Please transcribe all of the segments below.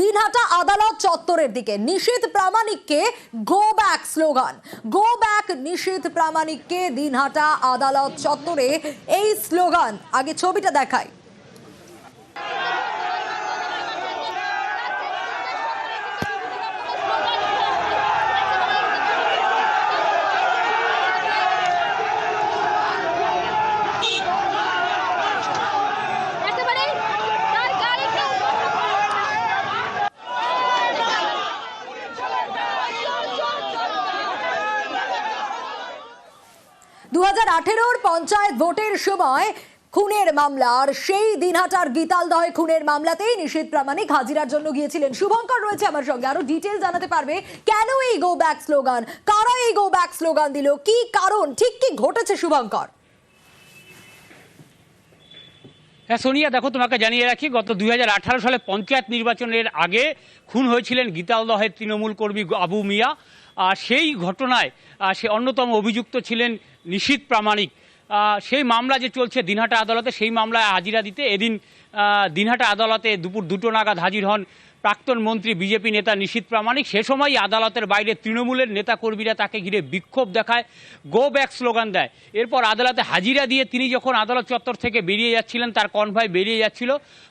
দিনহাটা আদালত চত্বরের দিকে। নিষেধ প্রামাণিককে go back slogan go back নিষেধ প্রামাণিককে দিনহাটা আদালত চত্বরে এই স্লোগান আগে ছবিটা দেখাই। আঠেরোর পঞ্চায়েত ভোটের সময় খুনের মামলা, আর সেই দিনহাটার গীতালদহে খুনের মামলাতেই নিষেধ প্রামাণিক হাজিরার জন্য গিয়েছিলেন। শুভঙ্কর রয়েছে আমার সঙ্গে। আরও ডিটেল জানাতে পারবে কেন এই গো ব্যাক স্লোগান কারা এই গো ব্যাক স্লোগান দিল? কি কারণ? ঠিক কি ঘটেছে শুভঙ্কর? হ্যাঁ সোনিয়া, দেখো, তোমাকে জানিয়ে রাখি, গত দুই হাজার আঠারো সালে পঞ্চায়েত নির্বাচনের আগে খুন হয়েছিলেন গীতালদহের তৃণমূল কর্মী আবু মিয়া। আর সেই ঘটনায় সে অন্যতম অভিযুক্ত ছিলেন নিশীত প্রামাণিক। সেই মামলা যে চলছে দিনহাটা আদালতে, সেই মামলায় হাজিরা দিতে এদিন দিনহাটা আদালতে দুপুর দুটো নাগাদ হাজির হন প্রাক্তন মন্ত্রী, বিজেপি নেতা নিশীত প্রামাণিক। সে সময়ই আদালতের বাইরে তৃণমূলের নেতাকর্মীরা তাকে ঘিরে বিক্ষোভ দেখায় গো ব্যাক স্লোগান দেয়। এরপর আদালতে হাজিরা দিয়ে তিনি যখন আদালত চত্বর থেকে বেরিয়ে যাচ্ছিলেন, তার কনভয় বেরিয়ে যাচ্ছিল,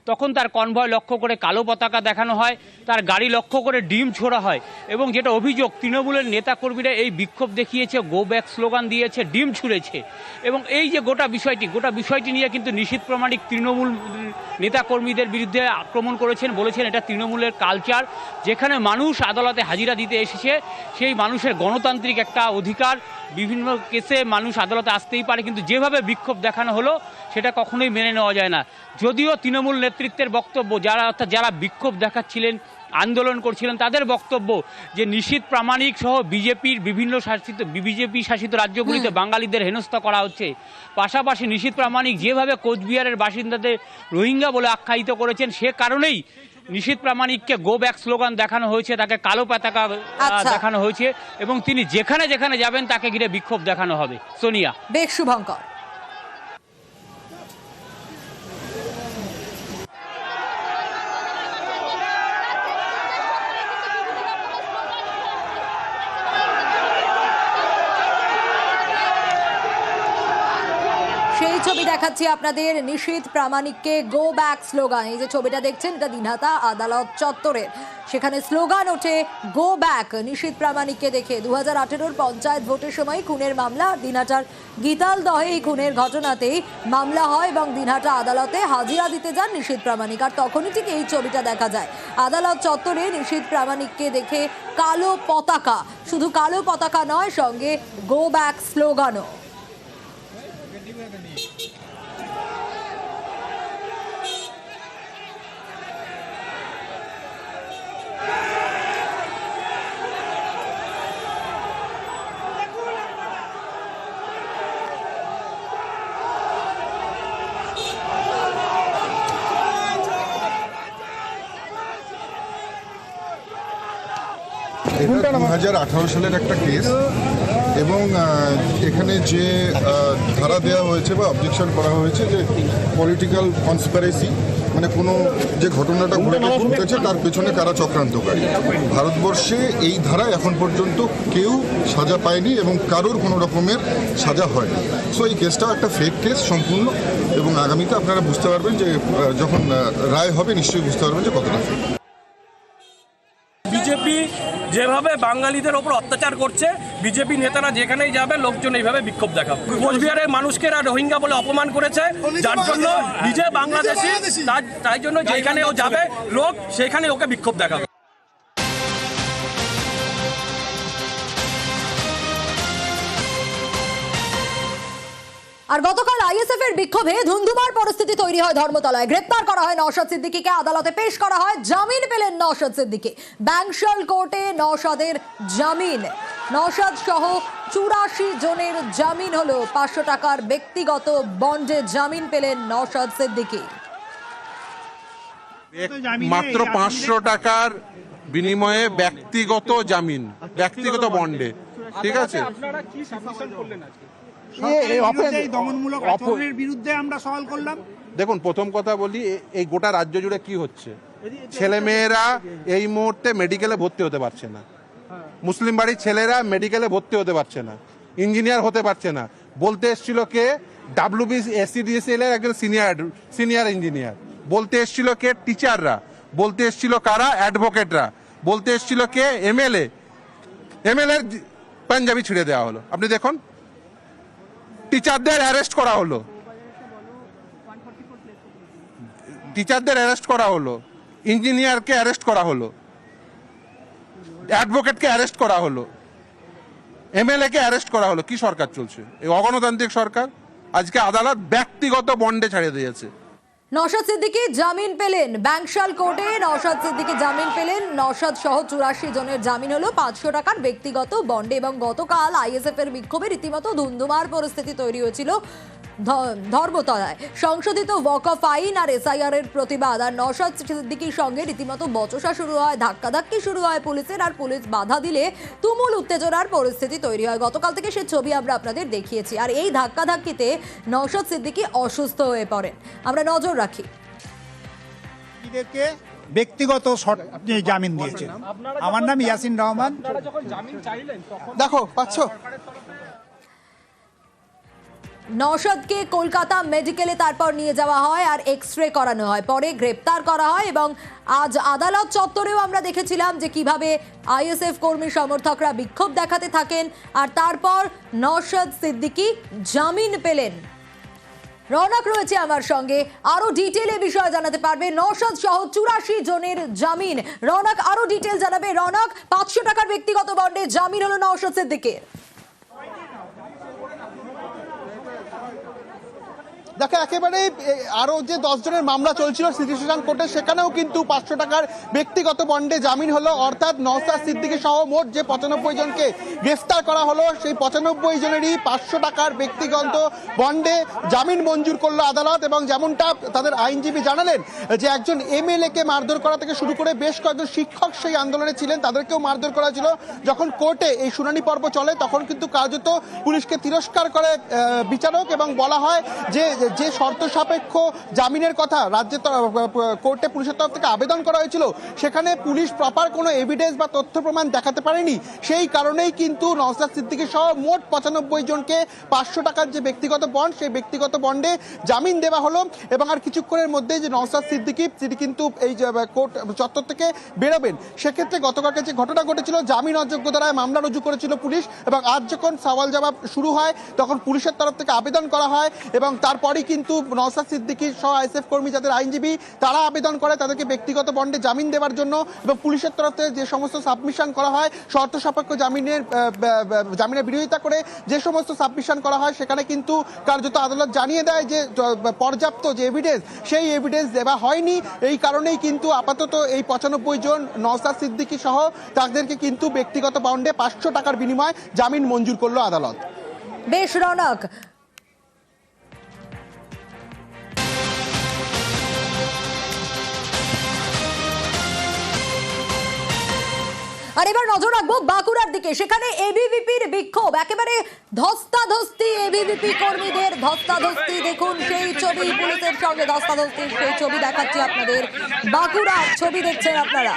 তখন তার কনভয় লক্ষ্য করে কালো পতাকা দেখানো হয়, তার গাড়ি লক্ষ্য করে ডিম ছোড়া হয় এবং যেটা অভিযোগ, তৃণমূলের নেতাকর্মীরা এই বিক্ষোভ দেখিয়েছে গো ব্যাক স্লোগান দিয়েছে, ডিম ছুঁড়েছে। এবং এই যে গোটা বিষয়টি গোটা বিষয়টি নিয়ে কিন্তু নিশীত প্রামাণিক তৃণমূল নেতাকর্মীদের বিরুদ্ধে আক্রমণ করেছেন, বলেছেন এটা তৃণমূলের কালচার যেখানে মানুষ আদালতে হাজিরা দিতে এসেছে সেই মানুষের গণতান্ত্রিক একটা অধিকার। বিভিন্ন কেসে মানুষ আদালতে আসতেই পারে কিন্তু যেভাবে বিক্ষোভ দেখানো হলো সেটা কখনোই মেনে নেওয়া যায় না। যদিও তৃণমূল নেতৃত্বের বক্তব্য যারা অর্থাৎ যারা বিক্ষোভ দেখাচ্ছিলেন আন্দোলন করছিলেন তাদের বক্তব্য যে নিশীত প্রামাণিক সহ বিজেপির বিভিন্ন শাসিত বিজেপি শাসিত রাজ্যগুলিতে বাঙালিদের হেনস্থা করা হচ্ছে। পাশাপাশি নিশীত প্রামাণিক যেভাবে কোচবিহারের বাসিন্দাদের রোহিঙ্গা বলে আখ্যায়িত করেছেন সে কারণেই নিশীত প্রামাণিককে গো ব্যাক স্লোগান দেখানো হয়েছে তাকে কালো পতাকা আচ্ছা। দেখানো হয়েছে এবং তিনি যেখানে যেখানে যাবেন তাকে ঘিরে বিক্ষোভ দেখানো হবে। সোনিয়া। বেশ শুভঙ্কর সেই ছবি দেখাচ্ছি আপনাদের নিশীথ প্রামাণিককে গো ব্যাক স্লোগান এই যে ছবিটা দেখছেন, এটা দিনহাতা আদালত চত্বরের। সেখানে স্লোগান ওঠে গো ব্যাক নিশীথ প্রামাণিককে দেখে। দু হাজার আঠেরোর পঞ্চায়েত ভোটের সময় খুনের মামলা, দিনহাটার গীতাল দহে এই খুনের ঘটনাতেই মামলা হয় এবং দিনহাটা আদালতে হাজিরা দিতে যান নিশীথ প্রামাণিক। আর তখনই ঠিক এই ছবিটা দেখা যায়। আদালত চত্বরে নিশীথ প্রামাণিককে দেখে কালো পতাকা। শুধু কালো পতাকা নয়, সঙ্গে গো ব্যাক স্লোগানও এটা দু হাজার আঠারো সালের একটা কেস এবং এখানে যে ধারা দেওয়া হয়েছে বা অবজেকশন করা হয়েছে যে পলিটিক্যাল কনসপারেসি মানে কোনো যে ঘটনাটা ঘটে ঘটেছে, তার পেছনে কারা চক্রান্তকারী ভারতবর্ষে এই ধারা এখন পর্যন্ত কেউ সাজা পায়নি এবং কারোর কোনো রকমের সাজা হয়নি সো এই কেসটাও একটা ফেক কেস সম্পূর্ণ এবং আগামীতে আপনারা বুঝতে পারবেন যে যখন রায় হবে, নিশ্চয়ই বুঝতে পারবেন যে কতটা fake। যেভাবে বাঙালিদের ওপর অত্যাচার করছে, বিজেপি নেতারা যেখানেই যাবে, লোকজন এইভাবে বিক্ষোভ দেখাবে। কোচবিহারের মানুষকে এরা রোহিঙ্গা বলে অপমান করেছে, যার জন্য নিজে বাংলাদেশি, তার তাই জন্য যেখানে ও যাবে, লোক সেখানে ওকে বিক্ষোভ দেখাবে। আর গতকাল আইএসএফ এর বিক্ষোভে ধুন্ধুমার পরিস্থিতি তৈরি হয় ধর্মতলায়। গ্রেপ্তার করা হয় নওশাদ সিদ্দিকীকে আদালতে পেশ করা হয় জামিন পেলেন নওশাদ সিদ্দিকী। ব্যাংশাল কোর্টে নওশাদের জামিন। নওশাদ সহ চুরাশি জনের জামিন হলো। পাঁচশো টাকার ব্যক্তিগত বন্ডে জামিন পেলেন নওশাদ সিদ্দিকী। মাত্র পাঁচশো টাকার বিনিময়ে ব্যক্তিগত জামিন ব্যক্তিগত বন্ডে। ঠিক আছে? এই দমনমূলক আচরণের বিরুদ্ধে আমরা সওয়াল করলাম। দেখুন প্রথম কথা বলি এই গোটা রাজ্য জুড়ে কি হচ্ছে? ছেলে মেয়েরা এই মুহূর্তে মেডিকেলে ভর্তি হতে পারছে না। মুসলিম বাড়ির ছেলেরা মেডিকেলে ভর্তি হতে পারছে না। ইঞ্জিনিয়ার হতে পারছে না। বলতে এসছিল কে? ডাব্লিউবি এসিডিএসএল এর একজন সিনিয়র সিনিয়র ইঞ্জিনিয়ার। বলতে এসছিল কে? টিচাররা। বলতে এসছিল কারা? অ্যাডভোকেটরা। বলতে এসছিল কে? এমএলএ। এমএলএ পাঞ্জাবি ছিঁড়ে দেওয়া হলো। আপনি দেখুন টিচারদের অ্যারেস্ট করা হলো। টিচারদের অ্যারেস্ট করা হলো। ইঞ্জিনিয়ারকে অ্যারেস্ট করা হলো। অ্যাডভোকেটকে অ্যারেস্ট করা হলো। এমএলএ কে অ্যারেস্ট করা হলো। কি সরকার চলছে? এই অগণতান্ত্রিক সরকার? আজকে আদালত ব্যক্তিগত বন্ডে ছাড়িয়ে দিয়েছে। নওশাদ সিদ্দিকি জামিন পেলেন। ব্যাংশাল কোর্টে নওশাদ সিদ্দিকি জামিন পেলেন। নওশাদ সহ চুরাশি জনের জামিন হলো। পাঁচশো টাকার ব্যক্তিগত বন্ডে এবং গতকাল আইএসএফ এর বিক্ষোভে রীতিমতো ধুন্ধুমার পরিস্থিতি তৈরি হয়েছিল। ধর্মতলায়। সংশোধিত ওয়াক অফ আইন আর এসআইআর এর প্রতিবাদ আর নওশাদ সিদ্দিকীর সঙ্গে রীতিমতো বচসা শুরু হয় ধাক্কাধাক্কি শুরু হয় পুলিশের আর পুলিশ বাধা দিলে তুমুল উত্তেজনার পরিস্থিতি তৈরি হয়। গতকাল থেকে সে ছবি আমরা আপনাদের দেখিয়েছি আর এই ধাক্কাধাক্কিতে নওশাদ সিদ্দিকি অসুস্থ হয়ে পড়েন। আমরা নজর রাখি। এদেরকে ব্যক্তিগত শর্ত জামিন দিয়েছে। আমার নাম ইয়াসিন রহমান। দেখো পাচ্ছ নওশাদকে কলকাতা মেডিকেলে তারপর নিয়ে যাওয়া হয় আর এক্স রে করানো হয়। পরে গ্রেপ্তার করা হয় এবং আজ আদালত চত্বরেও আমরা দেখেছিলাম যে কীভাবে আইএসএফ কর্মী সমর্থকরা বিক্ষোভ দেখাতে থাকেন আর তারপর নওশাদ সিদ্দিকী জামিন পেলেন। রৌনক রয়েছে আমার সঙ্গে। আরও ডিটেলে বিষয়ে জানাতে পারবে। নওশাদ সহ চুরাশি জনের জামিন। রৌনক আরও ডিটেল জানাবে। রৌনক, পাঁচশো টাকার ব্যক্তিগত বন্ডে জামিন হলো নওশাদ সিদ্দিকের। দেখো একেবারে এ, আরও যে দশ জনের মামলা চলছিল সিটি সেশন কোর্টে সেখানেও কিন্তু পাঁচশো টাকার ব্যক্তিগত বন্ডে জামিন হলো। অর্থাৎ নওসাদ সিদ্দিকী সহ মোট যে পঁচানব্বই জনকে গ্রেফতার করা হলো সেই পঁচানব্বই জনেরই পাঁচশো টাকার ব্যক্তিগত বন্ডে জামিন মঞ্জুর করল আদালত এবং যেমনটা তাদের আইনজীবী জানালেন যে একজন এমএলএ কে মারধর করা থেকে শুরু করে বেশ কয়েকজন শিক্ষক সেই আন্দোলনে ছিলেন তাদেরকেও মারধর করা ছিল যখন কোর্টে এই শুনানি পর্ব চলে তখন কিন্তু কার্যত পুলিশকে তিরস্কার করে বিচারক এবং বলা হয় যে যে শর্ত সাপেক্ষ জামিনের কথা রাজ্যের কোর্টে পুলিশের তরফ থেকে আবেদন করা হয়েছিল, সেখানে পুলিশ প্রপার কোনো এভিডেন্স বা তথ্য প্রমাণ দেখাতে পারেনি। সেই কারণেই কিন্তু নওসাদ সিদ্দিকী সহ মোট পঁচানব্বই জনকে পাঁচশো টাকার যে ব্যক্তিগত বন্ড সেই ব্যক্তিগত বন্ডে জামিন দেওয়া হলো এবং আর কিছুক্ষণের মধ্যেই যে নওসাদ সিদ্দিকী, তিনি কিন্তু এই কোর্ট চত্বর থেকে বেরোবেন। সেক্ষেত্রে গতকালকে যে ঘটনা ঘটেছিল, জামিন অযোগ্য দ্বারায় মামলা রুজু করেছিল পুলিশ এবং আজ যখন সওয়াল জবাব শুরু হয়, তখন পুলিশের তরফ থেকে আবেদন করা হয় এবং তারপরেই কিন্তু নওসাদ সিদ্দিকী সহ আইএসএফ কর্মী যাদের আইনজীবী, তারা আবেদন করে তাদেরকে ব্যক্তিগত বন্ডে জামিন দেওয়ার জন্য এবং পুলিশের তরফে যে সমস্ত সাবমিশন করা হয়, শর্ত সাপেক্ষ জামিনের জামিনের বিরোধিতা করে যে সমস্ত সাবমিশন করা হয়, সেখানে কিন্তু কার্যত আদালত জানিয়ে দেয় যে পর্যাপ্ত যে এভিডেন্স সেই এভিডেন্স দেওয়া হয়নি। এই কারণেই কিন্তু আপাতত এই পঁচানব্বই জন নওসাদ সিদ্দিকী সহ তাদেরকে কিন্তু ব্যক্তিগত বন্ডে পাঁচশো টাকার বিনিময়ে জামিন মঞ্জুর করল আদালত। বেশ রনক আর এবার নজর রাখব বাঁকুড়ার দিকে। সেখানে এবিভিপির বিক্ষোভ, একেবারে ধস্তাধস্তি এবিভিপি কর্মীদের ধস্তাধস্তি। দেখুন সেই ছবি, পুলিশের সঙ্গে ধস্তাধস্তির সেই ছবি দেখাচ্ছি আপনাদের। বাঁকুড়ার ছবি দেখছেন আপনারা।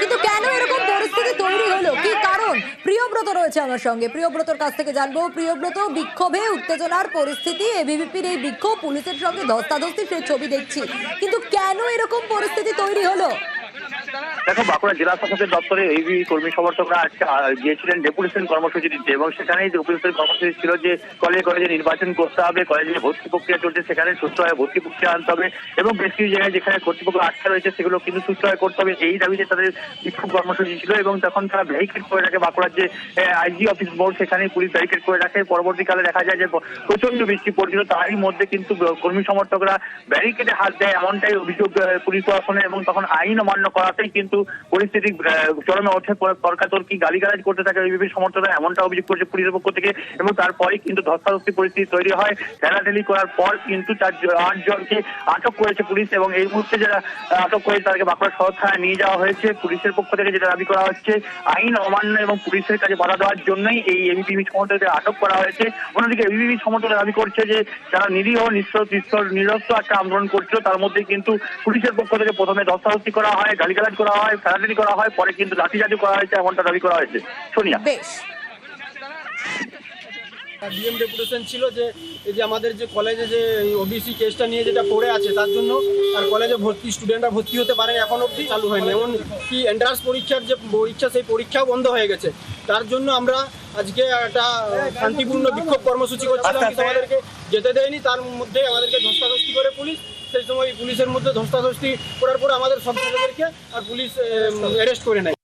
কিন্তু কেন এরকম পরিস্থিতি তৈরি হলো কি কারণ প্রিয়ব্রত রয়েছে আমার সঙ্গে। প্রিয়ব্রতর কাছ থেকে জানব প্রিয়ব্রত বিক্ষোভে, উত্তেজনার পরিস্থিতি এবিভিপির এই বিক্ষোভ, পুলিশের সঙ্গে ধস্তাধস্তি, সেই ছবি দেখছি। কিন্তু কেন এরকম পরিস্থিতি তৈরি হলো? দেখো, বাঁকুড়া জেলা প্রশাসনের দপ্তরে এই কর্মী সমর্থকরা আজকে গিয়েছিলেন ডেপুটেশন কর্মসূচি দিতে এবং সেখানেই ডেপুটেশন কর্মসূচি ছিল যে কলেজে কলেজে নির্বাচন করতে হবে, কলেজে ভর্তি প্রক্রিয়া চলছে, সেখানে সুষ্ঠুভাবে ভর্তি প্রক্রিয়া আনতে হবে এবং বেশ কিছু জায়গায় যেখানে কর্তৃপক্ষ আটকা রয়েছে, সেগুলো কিন্তু সুষ্ঠুভাবে করতে হবে। এই দাবিতে তাদের বিক্ষোভ কর্মসূচি ছিল এবং তখন তারা ব্যারিকেড করে রাখে বাঁকুড়ার যে আইজি অফিস বোর্ড সেখানে পুলিশ ব্যারিকেড করে রাখে। পরবর্তীকালে দেখা যায় যে প্রচণ্ড বৃষ্টি পড়ছিল, তারই মধ্যে কিন্তু কর্মী সমর্থকরা ব্যারিকেডে হাত দেয়, এমনটাই অভিযোগ পুলিশ প্রশাসনের এবং তখন আইন অমান্য করাতে পরপরটাই কিন্তু পরিস্থিতি চরমে ওঠে তর্কাতর্কি গালিগালাজ করতে থাকে এবিপি সমর্থকরা এমনটা অভিযোগ করছে পুলিশের পক্ষ থেকে। এবং তারপরে কিন্তু ধস্তাধস্তি পরিস্থিতি তৈরি হয়। ঠেলাঠেলি করার পর কিন্তু চার আট জনকে আটক করেছে পুলিশ এবং এই মুহূর্তে যারা আটক করে তাদেরকে বাঁকুড়া শহর থানায় নিয়ে যাওয়া হয়েছে। পুলিশের পক্ষ থেকে যেটা দাবি করা হচ্ছে, আইন অমান্য এবং পুলিশের কাছে বাধা দেওয়ার জন্যই এই এবিপি সমর্থকদের আটক করা হয়েছে। অন্যদিকে এবিপি সমর্থকরা দাবি করছে যে, যারা নিরীহ, নিঃস্ব নিরস্ত একটা আন্দোলন করছিল, তার মধ্যে কিন্তু পুলিশের পক্ষ থেকে প্রথমে ধস্তাধস্তি করা হয়, গালিগালাজ করা হয় ফেরাটারি করা হয় পরে কিন্তু লাঠিচার্জ করা হয়েছে এমনটা দাবি করা হয়েছে। সোনিয়া। বেশ। ডিএম ডেপুটেশন ছিল যে এই যে আমাদের যে কলেজে যে ওবিসি কেসটা নিয়ে যেটা পড়ে আছে তার জন্য আর কলেজে ভর্তি স্টুডেন্টরা ভর্তি হতে পারেন এখন অবধি চালু হয়নি। এমন কি এন্ট্রান্স পরীক্ষার যে পরীক্ষা সেই পরীক্ষাও বন্ধ হয়ে গেছে। তার জন্য আমরা আজকে একটা শান্তিপূর্ণ বিক্ষোভ কর্মসূচি করছিলাম আমাদেরকে যেতে দেয়নি তার মধ্যে আমাদেরকে ধস্তাধস্তি করে পুলিশ। সেই সময় পুলিশের মধ্যে ধস্তাধস্তি করার পর আমাদের সব ছেলেদেরকে আর পুলিশ অ্যারেস্ট করে নেয়।